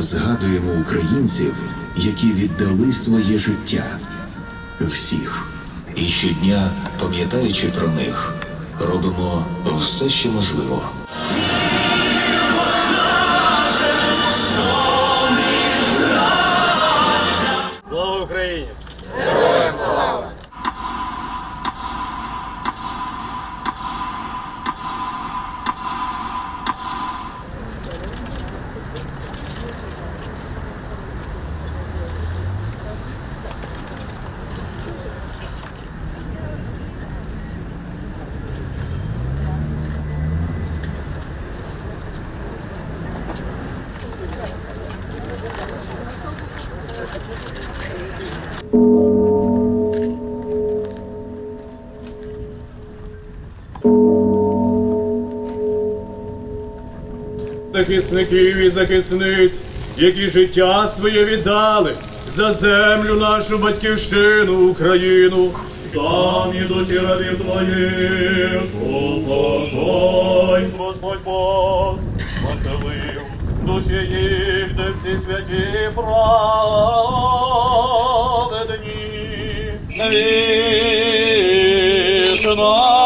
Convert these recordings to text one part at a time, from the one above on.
згадуємо українців, які віддали своє життя. Всіх. І щодня, пам'ятаючи про них, робимо все, що можливо. Слава Україні! Захисників і захисниць, які життя своє віддали за землю нашу батьківщину, Україну. Там ідучи рабів твоїх, упокой, Господь Бог, поселив душі їх, де всі святі праведні. Вічная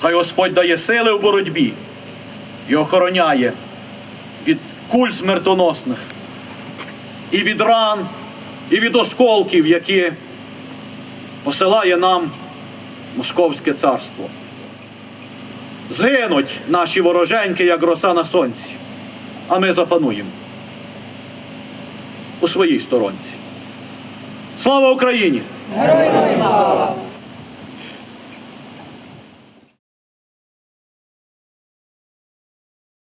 Хай Господь дає сили в боротьбі і охороняє від куль смертоносних, і від ран, і від осколків, які посилає нам Московське царство. Згинуть наші вороженьки, як роса на сонці, а ми запануємо у своїй сторонці. Слава Україні! Героям слава!